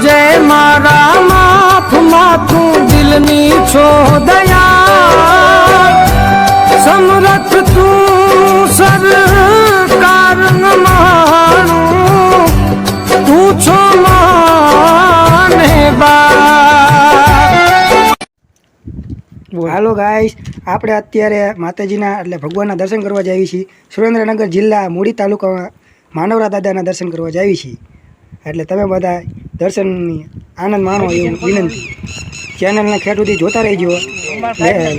જય મારા માફ માથું દિલની છો દયા સમરથ તું સરકાર માણું તું છો હાલો ગાઈસ આપણે અત્યારે માતાજીના એટલે ભગવાનના દર્શન કરવા જઈએ છીએ સુરેન્દ્રનગર જિલ્લા મૂડી તાલુકામાં માનવરા દાદાના દર્શન કરવા જઈએ છીએ એટલે તમે બધા દર્શનની આનંદ માણો એવું વિનંતી. ચેનલને ખેડ સુધી જોતા રહેજો.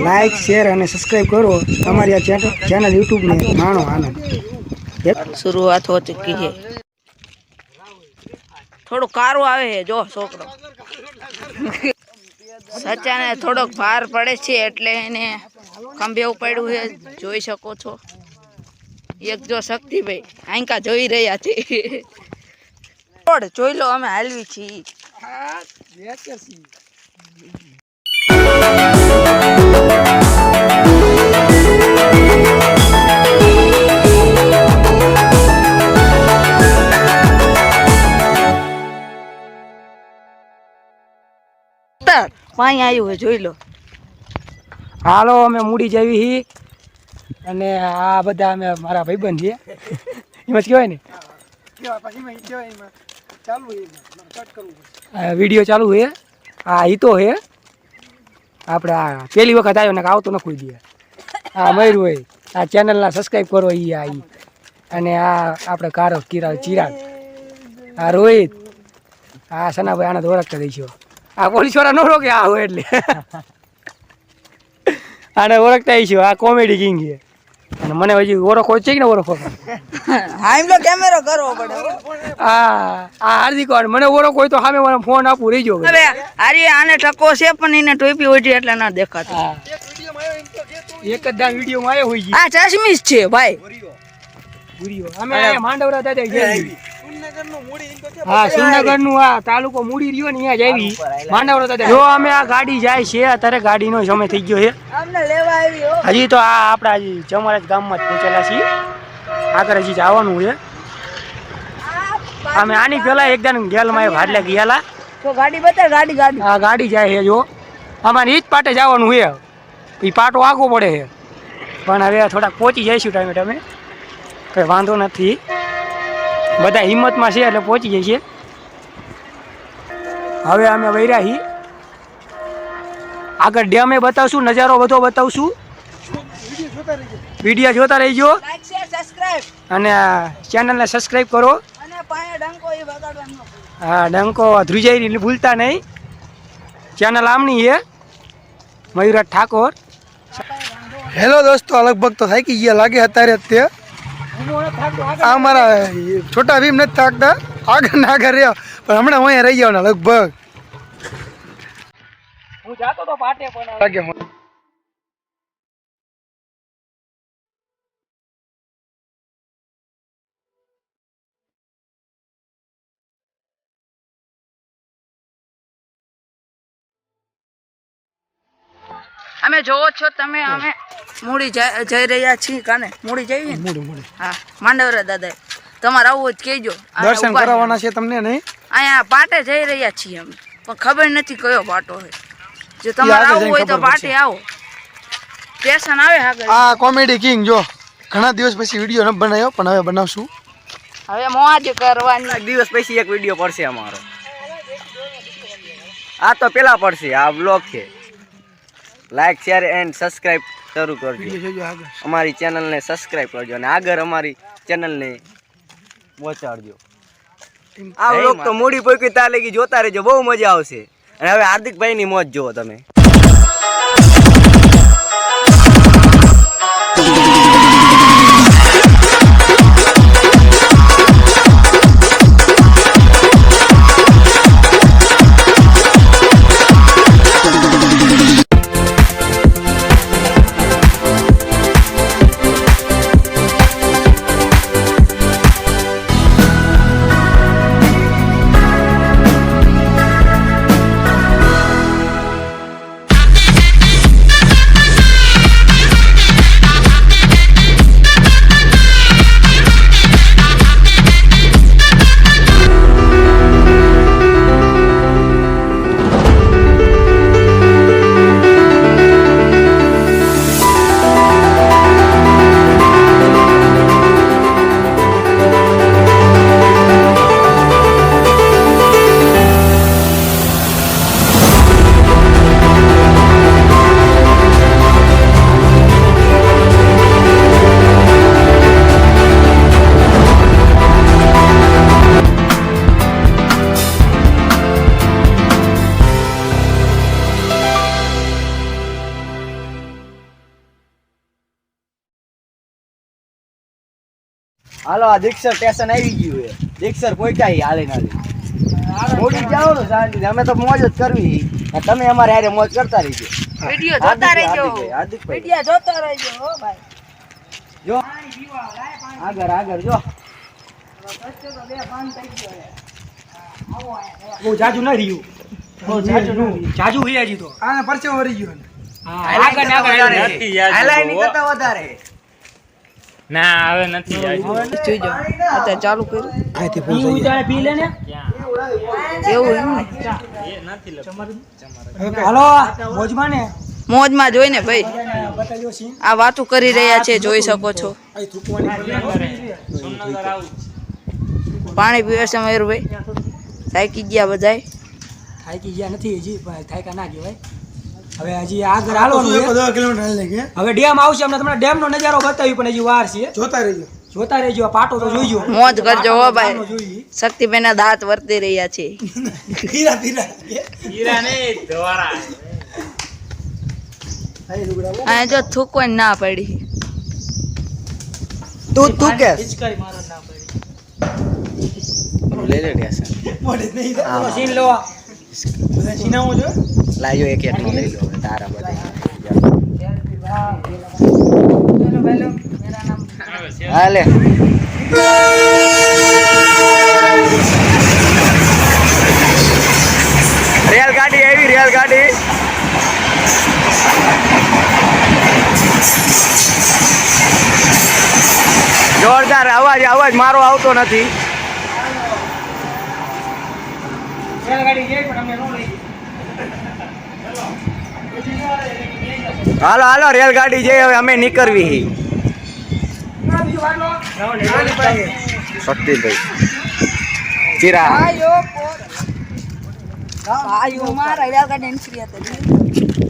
લાઈક શેર અને સબસ્ક્રાઈબ કરો. તમારી આ ચેનલ યુટ્યુબને માણો આનંદ. શરૂઆત હો ચૂકી છે થોડો કારો આવે છે, જો છોકરો. સચાને થોડોક ભાર પડે છે એટલે એને ખંભે ઉપાડ્યું છે. જોઈ શકો છો. એક જો શક્તિભાઈ, આંકા જોઈ રહ્યા છે. રોડ જોઈ લો અમે હાલવી છીએ. પાણી આવ્યું હોય જોઈ લો. હાલો અમે મૂડી જવી હી. અને આ બધા અમે મારા ભાઈબંધ છીએ એમાં જ કહેવાય ને? વીડિયો ચાલુ છે આ હિતો હે? આપણે આ પહેલી વખત આવ્યો ને આવતો ન કોઈ દે. આ મયુર હોય. આ ચેનલના સબસ્ક્રાઈબ કરો એ આ અને આ આપણે કારો કિરા ચિરાગ. આ રોહિત. આ સનાભાઈ આને તો ઓળખતા દઈશું. આ પોલીસવાળા નો રોકે, આ હોય એટલે. આને ઓળખતા આવીશું આ કોમેડી કિંગ છે અને મને હજી ઓળખો છે કે ને ઓળખો હાઈમલો કેમેરો કરવો પડે હા. આ હાર્દિક મને ઓળખો હોય તો સામે મને ફોન આપું રહી ગયો હવે હારી આને ટકો છે પણ એને ટોપી ઓઢી એટલે ના દેખાતો. એક જ દાન વિડીયોમાં આવ્યો હોય છે. આ ચશ્મીશ છે ભાઈ. વીડિયો અમે માંડવરા દાદા ગયા. હા સુરનગરનું આ તાલુકો મૂડી રહ્યો ને અહીંયા જ આવી. માંડવરા જો અમે આ ગાડી જાય છે અત્યારે ગાડીનો સમય થઈ ગયો છે. હો. હજી તો આ આપણા હજી ચમરાજ ગામમાં જ પહોંચેલા છીએ. આગળ હજી જવાનું છે. અમે આની પેલા એકદમ ગેલમાં ભાડલે ગયેલા. તો ગાડી બતાવ ગાડી ગાડી. આ ગાડી જાય છે જો. અમારે એ જ પાટે જવાનું છે. એ પાટો આગો પડે છે. પણ હવે થોડાક પહોંચી જઈશું ટાઈમે ટાઈમે. કંઈ વાંધો નથી. બધા હિંમતમાં છે એટલે પહોંચી જઈએ છીએ હવે અમે વૈરા આગળ ડેમે બતાવશું નજારો બધો બતાવશું. વીડિયો જોતા રહીજો. લાઈક અને ચેનલને સબસ્ક્રાઈબ કરો. અને ડંકો એ વગાડવાનો હા ડંકો ધ્રુજાઈ ભૂલતા નહીં. ચેનલ આમની છે. મયુરાજ ઠાકોર. હેલો દોસ્તો લગભગ તો થાકી ગયા લાગે અત્યારે જ તે. આ મારા છોટા ભીમ નથી થાકતા. આગળ ના આગળ રહ્યા. પણ હમણાં હું અહીંયા રહી ગયો લગભગ. હું જાતો તો પાટે પણ અમે જોવો છો તમે અમે મૂડી જઈ રહ્યા છીએ કાને? મૂડી જઈએ મૂડી મોડું. હા માંડવરા દાદા તમારે આવું જ કહેજો. દર્શન કરાવવાના છે તમને નહીં? અહીંયા પાટે જઈ રહ્યા છીએ અમે. પણ ખબર નથી કયો પાટો છે. જો તમારે આવવું હોય તો પાટે આવો. સ્ટેશન આવે આગળ. આ કોમેડી કિંગ જો. ઘણા દિવસ પછી વીડિયો ન બનાવ્યો પણ હવે બનાવશું. હવે મોજ કરવાની. એક દિવસ પછી એક વીડિયો પડશે અમારો. આ તો પેલા પડશે આ બ્લોગ છે. લાઈક શેર એન્ડ સબસ્ક્રાઈબ શરૂ કરજો. અમારી ચેનલને સબસ્ક્રાઈબ કરજો અને આગળ અમારી ચેનલને પહોંચાડજો આ વ્લોગ તો મૂડી પોકી તાર લગી જોતા રહેજો બહુ મજા આવશે. અને હવે હાર્દિકભાઈની મોજ જુઓ તમે. હાલો આ દીક્ષર સ્ટેશન આવી ગયું છે. દીક્ષર પહોંચાઈ હાલે. ના મોડી જાઓ ને શાંતિથી. અમે તો મોજ જ કરવી. તમે અમારે હારે મોજ કરતા રહીજો. વીડિયો જોતા રહેજો. હાર્દિકભાઈ. વીડિયો જોતા રહેજો હો ભાઈ. જો. આગળ આગળ જો. બહુ જાજુ ના રહ્યું. બહુ જાજુ ન જાજુ હોય હજી તો. આને પરચો વળી ગયો આગળ આગળ નથી યાદ હાલા એની જોવો. કરતા વધારે. ના હવે નથી જોજો. અત્યારે ચાલુ કર્યું. પી ઉતારે પી લે ને. એવું એમ ને? નથી હાલો મોજમાં ને. મોજમાં જોઈને ભાઈ. આ વાતું કરી રહ્યા છે જોઈ શકો છો. પાણી પીવે છે મયુરભાઈ. થાકી ગયા બધાય. થાકી ગયા નથી હજી થાયકા ના કહેવાય. હવે હજી આગળ હાલવાનું છે. કિલોમીટર હવે ડેમ આવશે અમને તમને ડેમ નો નજારો બતાવ્યું પણ હજી વાર છે. જોતા રહીજો. જોતા રહેજો પાટો તો જોઈજો. મોજ કરજો હો ભાઈ. શક્તિબેન ના દાંત વર્તી રહ્યા છે. હીરા હીરા. હીરા ને ધોવારા. આ જો થૂકો ના પડી. તું તું કે હિચકાઈ મારો ના પડી. લે લે ઢેસા. મોઢે નહીં તો સીન લો. સીનાવું જો લાજો એક એક લઈ લો તારા બધા. હાલે. રેલગાડી આવી, રેલગાડી. જોરદાર અવાજ અવાજ મારો આવતો નથી રેલગાડી જઈ પણ અમને નો લઈ હાલો હાલો રેલગાડી જઈ હવે અમે નીકળવી. શક્તિભાઈ. ચિરા.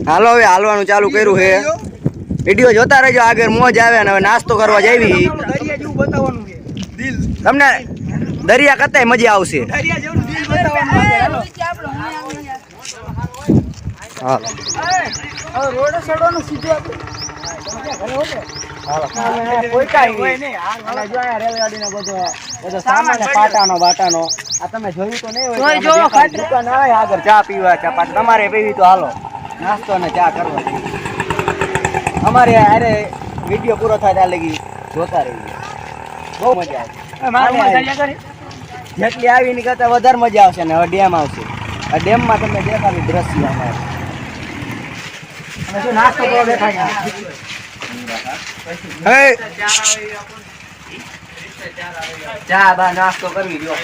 હાલો હવે હાલવાનું ચાલુ કર્યું છે. વીડિયો જોતા રહેજો આગળ મોજ આવે ને હવે નાસ્તો કરવા જાવી. દરિયા જેવું બતાવવાનું છે. દિલ તમને દરિયા કરતાંય મજા આવશે. સીધું ચા પીવા ચા પાટ તમારે પીવી તો હાલો નાસ્તો ને ચા કરવો અમારે અરે વીડિયો પૂરો થાય ત્યાં લગી જોતા રહી બહુ મજા આવે જેટલી આવી એની કરતાં વધારે મજા આવશે ને હવે ડેમ આવશે. આ ડેમમાં તમને દેખાડું દ્રશ્ય અમારે. અને નાસ્તો કરો બેઠા છે? ચા બા નાસ્તો કરવી જો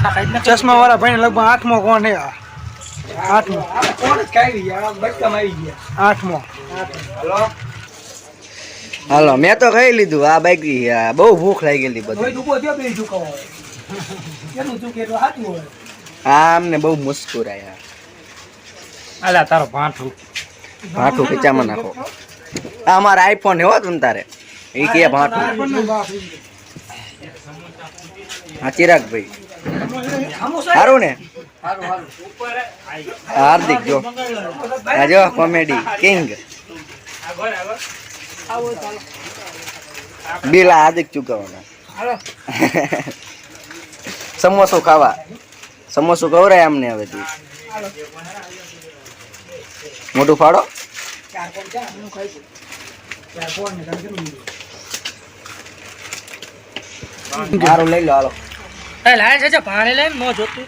ચશ્મા વાળા ભાઈ લગભગ આઠમો કોણ હે આઠમો. આઠમો. હાલો મેં તો ખાઈ લીધું આ બાઈક બહુ ભૂખ લાગી ગયેલી કોઈ બધી દુખો થયો પેલી ચૂકવો કેટલું ચૂકે એટલું સાચું હોય. આ અમને બહુ મુસ્કુરાયા અલા તારો ભાંઠું. ભાઠું ખીચામાં નાખો. આ અમારા આઈફોન હો તું તારે? એ કે ભાઠું. હા ચિરાગભાઈ સારું ને? હાર્દિક જો. આ જો કોમેડી કિંગ. બિલ હાર્દિક ચૂકવવાના. સમોસો ખાવા. સમોસો ખવરાય અમને હવે તું. મોટું લીધું? મારું લઈ લો હાલો. એ લાય છે પાણી લઈને મો જોતું.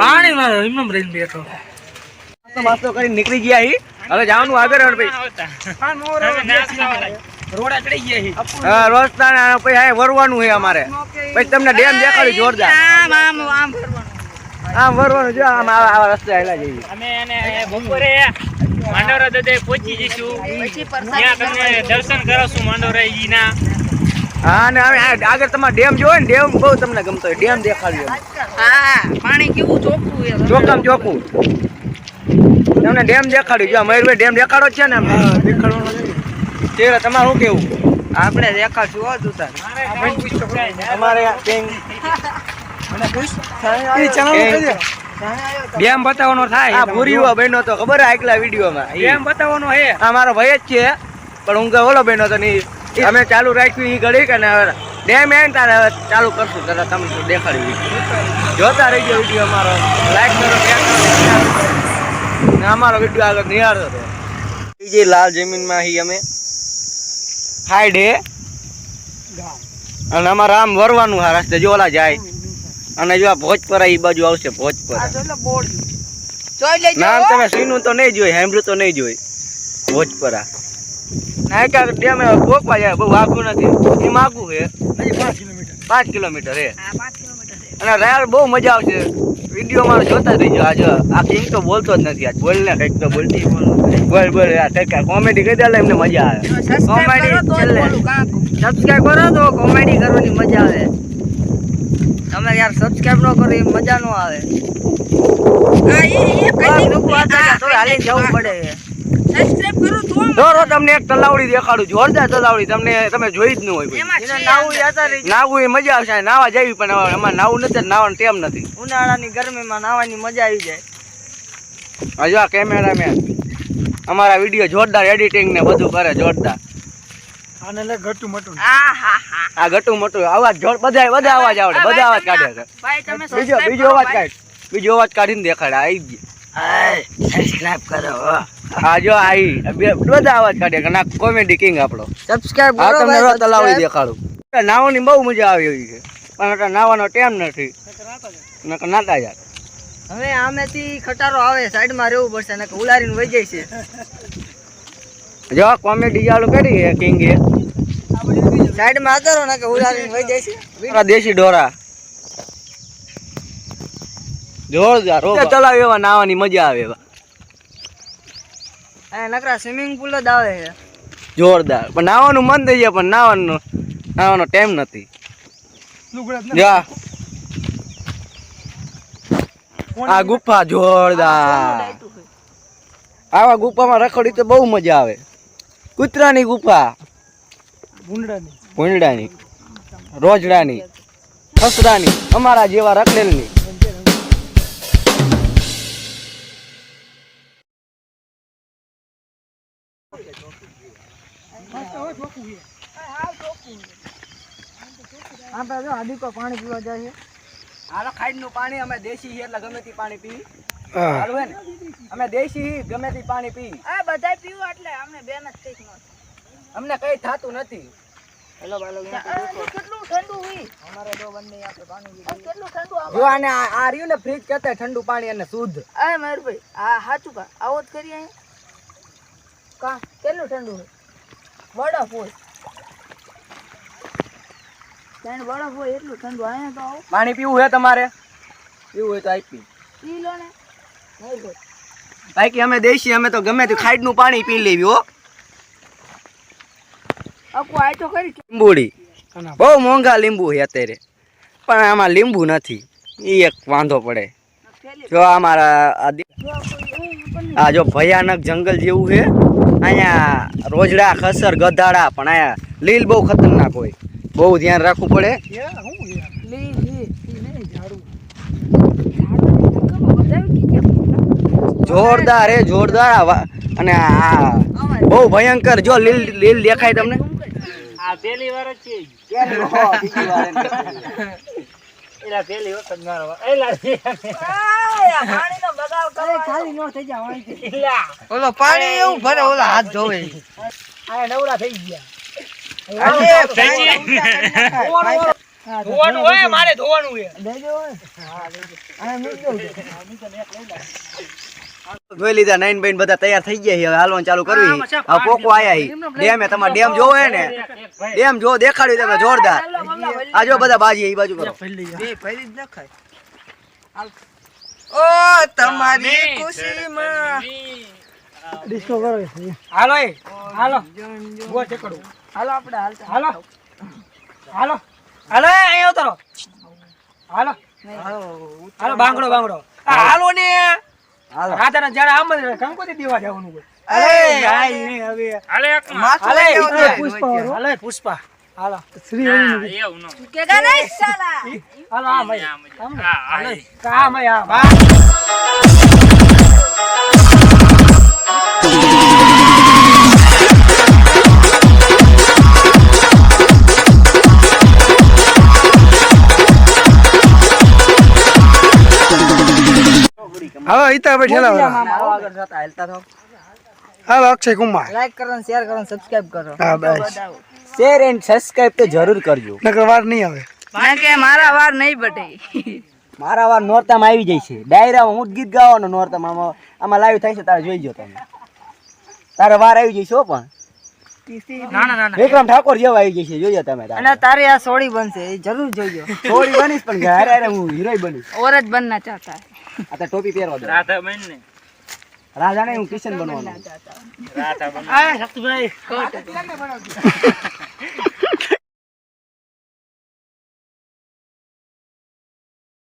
પાણી માં એમનેમ રહીને બેઠો. નાસ્તો કરી નીકળી ગયા હી. હવે જવાનું આગળ હવે ભાઈ. રોડા ચડી ગયા. હા. રોસ્તાના પછી આ વરવાનું છે અમારે. પછી તમને ડેમ દેખાડી જોરદાર. આમ આમ આમ ફરવાનું આમ વરવાનું જો આમ આવા આવા રસ્તે આયલા જઈએ. અમે એને બપોરે માંડોરા દાદા પહોંચી જઈશું. પછી ત્યાં તમને દર્શન કરાવશું માંડોરા ઈના. હા ને હવે આ આગળ તમારે ડેમ જોયો ને ડેમ બહુ તમને ગમતો હોય. ડેમ દેખાડ્યો હા પાણી કેવું ચોખ્ખું ચોખ્ખમ ચોખ્ખું તમને ડેમ દેખાડ્યું. જો મયુરભાઈ ડેમ દેખાડો છે ને દેખાડવાનો તમારું શું કેવું? આપણે દેખાડશું હો જુતા અમારે કેંગ ડેમ બતાવવાનો થાય. આ ભૂરીઓ બહેનો તો ખબર હે આગલા વિડીયોમાં. ડેમ બતાવવાનો હે. આ મારો ભાઈ જ છે. પણ હું કે ઓલો બહેનો તો નહીં. અમે ચાલુ રાખ્યું એ ઘડીક અને હવે ડેમ એન તારે હવે ચાલુ કરશું. તારે તમને દેખાડ્યું જોતા રહીજો વીડિયો અમારો. લાઈક કરો ને અમારો વીડિયો આગળ નિહાળતો હતો બીજી લાલ જમીનમાં હી અમે. હાઈડ હે? અને અમારે આમ વરવાનું હા રસ્તે જો ઓલા જાય. અને જો આ ભોજપરા એ બાજુ આવશે ભોજપરા. નામ તમે સીનું તો નહીં જોઈ હેમરું તો નહીં જોઈ. ભોજપરા. ના કે ડેમ કોકવા જાય બહુ આઘું નથી. એ આઘું છે. પાંચ કિલોમીટર. હે હા, પાંચ કિલોમીટર અને રાયર બહુ મજા આવશે. વીડિયો માં જોતા રહીજો. આજ આ કિંગ તો બોલતો જ નથી. આજ બોલ ને કંઈક તો બોલતી. બોલ બોલ. યાર કંઈક કોમેડી કરી દે એમને મજા આવે. કોમેડી subscribe કરો તો છેલ્લે. સબસ્ક્રાઈબ કરો તો કોમેડી કરવાની મજા આવે. તમે યાર સબસ્ક્રાઇબ ન કરો એ મજા ન આવે. હા, એ- કઈ. આ હાલી જવું પડે. તો રો તમને એક તલાવડી દેખાડું જોરદાર તલાવડી તમને તમે જોઈ જ ન હોય. નાવું એ મજા આવશે નાવા જવી પણ એમાં નાવું નથી નાવાનું ટેમ નથી. ઉનાળાની ગરમીમાં નાવાની મજા આવી જાય. હજુ આ કેમેરામેન. અમારા વીડિયો જોરદાર એડિટિંગ ને બધું કરે જોરદાર. હા, હા. આ ગટું મોટું અવાજ જોર બધા બધા અવાજ આવડે બધા અવાજ કાઢે છે. બીજો બીજો અવાજ. કાઢ બીજો અવાજ કાઢીને દેખાડે આવી ગયો સબસ્ક્રાઇબ કરો હા જો આઈ બધા અવાજ કાઢે કે ના કોમેડી કિંગ આપણો. સબસ્ક્રાઇબ હા તમને રો તલાવડી દેખાડું. નાવાની બહુ મજા આવી હોય છે. પણ એટલે નાવાનો ટાઈમ નથી. નકર નાતા યાર હવે આમેથી ખટારો આવે સાઈડમાં રહેવું પડશે નકર ઉલારીને વહી જાય છે. જો કોમેડી ચાલુ કરી છે કિંગે સાઈડમાં આતરો નકર ઉલારીને વહી જાય છે. દેશી ડોરા જોરદાર ચલાવ એવા નાવાની મજા આવે એવા. નકરા સ્વિમિંગ પુલ જ આવે છે. જોરદાર. પણ નાવાનું મન થઈ જાય પણ નાવાનું નાવાનો ટાઈમ નથી. જા આ ગુફા જોરદાર. આવા ગુફામાં રખડી તો બહુ મજા આવે. કૂતરાની ગુફા. ભૂંડડાની રોજડાની. ખસડાની. અમારા જેવા રખડેલની. આપણે જો આદિકો પાણી પીવા જાય હાલો ખાઈડનું પાણી અમે દેશી એટલે ગમે તે પાણી પી. હા. હે ને અમે દેશી ગમે તે પાણી પી. આ બધાય પીવું એટલે અમને બેન જ કંઈક ન અમને કઈ થતું નથી. આ કેટલું ઠંડુ હોય આ કેટલું ઠંડુ આ- જો આને આ આ રહ્યું ને ફ્રીજ કરતા ઠંડુ પાણી અને શુદ્ધ. અરે મયુરભાઈ આ સાચું કા? આવો જ કરીએ કા? કેટલું ઠંડુ હોય બરફ હોય. ત્યાં બરફ હોય એટલું ઠંડુ. અહીંયા તો આવું. પાણી પીવું હે તમારે? પીવું હોય તો આપી પી. લો ને. બાકી અમે દેશી અમે તો ગમે તે ખાઈડનું પાણી પી લેવી હો. અકુ આય તો કરી લીંબુડી. બહુ મોંઘા લીંબુ છે અત્યારે. પણ આમાં લીંબુ નથી. એ એક વાંધો પડે. જો અમારા આ આ જો ભયાનક જંગલ જેવું છે. અહીંયા રોજડા ખસર ગધાડા પણ અહીંયા લીલ બહુ ખતરનાક હોય. બહુ ધ્યાન રાખવું પડે. જોરદાર હે જોરદાર અને આ બહુ ભયંકર જો લીલ લીલ દેખાય તમને. આ પહેલી વાર જ છે. એલા પહેલી વખત મારો એલા પાણીનો બગાવ કરો ખાલી નો થઈ જાય એલા. ઓલો પાણી એવું ભરે ઓલા હાથ ધોવે. આ નવરા થઈ ગયા. ધોવાનું હોય મારે ધોવાનું હોય. જોઈ લીધા નાઈન બાઈન બધા તૈયાર થઈ ગયા હવે હાલવાનું ચાલુ કરવી હવે પોકો આયા હી ડેમ તમારે ડેમ જોવો હે ને? ડેમ જો દેખાડ્યું તમે જોરદાર. આ જો બધા બાજી એ બાજુ કરો. ઓ તમારી ખુશીમાં. ડિસ્કો કરો હાલો એ. હાલો. ગો ચકડો હાલો આપણે હાલતા. હાલો. હાલો. હાલો અહીંયા ઉતરો. હાલો. હાલો બાંગડો બાંગડો. હાલો ને. હાલો. રાધાના જરા આમ જ કંકોત્રી દેવા જવાનું હોય. અરે આય નહીં હવે હાલે એ પુષ્પા હાલે પુષ્પા. હાલો. હવે ઈતા પછી હેલા હવે અક્ષય કુમાર. લાઈક કરો શેર કરો સબસ્ક્રાઇબ કરો. હા બસ. શેર એન્ડ સબસ્ક્રાઇબ તો જરૂર કરજો. નકર વાર નહીં આવે. કારણ કે મારા વાર નહીં બટે. મારા વાર નોરતામાં આવી જાય છે. ડાયરામાં હું ગીત ગાવાનો નોરતામાં. આમાં લાઈવ થાય છે તારે જોઈજો તમે. તારે વાર આવી જઈશ હો પણ. વિક્રમ ઠાકોર જેવા આવી જશે જોજો તમે અને તારે આ સોળી બનશે જરૂર જોઈજો સોડી બનીશ પણ ઘરે હું હીરો બનીશ. ઓર જ બનના ચાહતા. આ તો ટોપી પહેરવા દો. રાજા ને. હું કિશન બનવાનો. આ શક્તિભાઈ.